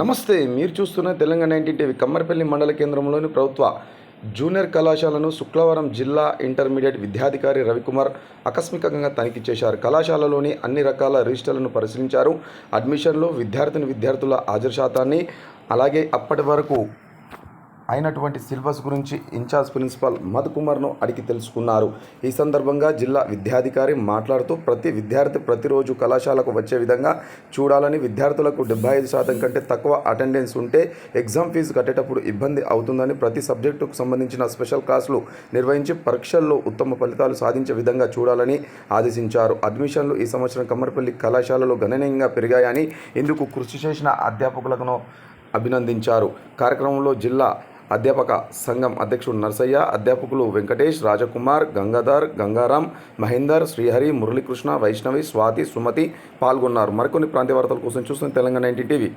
నమస్తే మీరు చూస్తున్న తెలంగాణ ఎన్టీటీవీ టీవీ కమ్మర్పల్లి మండల కేంద్రంలోని ప్రభుత్వ జూనియర్ కళాశాలను శుక్రవారం జిల్లా ఇంటర్మీడియట్ విద్యాధికారి రవికుమార్ ఆకస్మికంగా తనిఖీ చేశారు. కళాశాలలోని అన్ని రకాల రిజిస్టర్లను పరిశీలించారు. అడ్మిషన్లు విద్యార్థిని విద్యార్థుల హాజరు శాతాన్ని అలాగే అప్పటి వరకు అయినటువంటి సిలబస్ గురించి ఇన్ఛార్జ్ ప్రిన్సిపాల్ మధుకుమార్ను అడిగి తెలుసుకున్నారు. ఈ సందర్భంగా జిల్లా విద్యాధికారి మాట్లాడుతూ ప్రతి విద్యార్థి ప్రతిరోజు కళాశాలకు వచ్చే విధంగా చూడాలని విద్యార్థులకు డెబ్బై ఐదు శాతం కంటే తక్కువ అటెండెన్స్ ఉంటే ఎగ్జామ్ ఫీజు కట్టేటప్పుడు ఇబ్బంది అవుతుందని ప్రతి సబ్జెక్టుకు సంబంధించిన స్పెషల్ క్లాసులు నిర్వహించి పరీక్షల్లో ఉత్తమ ఫలితాలు సాధించే విధంగా చూడాలని ఆదేశించారు. అడ్మిషన్లు ఈ సంవత్సరం కమ్మర్పల్లి కళాశాలలో గణనీయంగా పెరిగాయని ఇందుకు కృషి చేసిన అధ్యాపకులను అభినందించారు. కార్యక్రమంలో జిల్లా అధ్యాపక సంఘం అధ్యక్షుడు నర్సయ్య అధ్యాపకులు వెంకటేష్ రాజకుమార్ గంగాధర్ గంగారాం మహేందర్ శ్రీహరి మురళీకృష్ణ వైష్ణవి స్వాతి సుమతి పాల్గొన్నారు. మరికొన్ని ప్రాంతీయ వార్తల కోసం చూస్తున్న తెలంగాణ ఎన్టీ టీవీ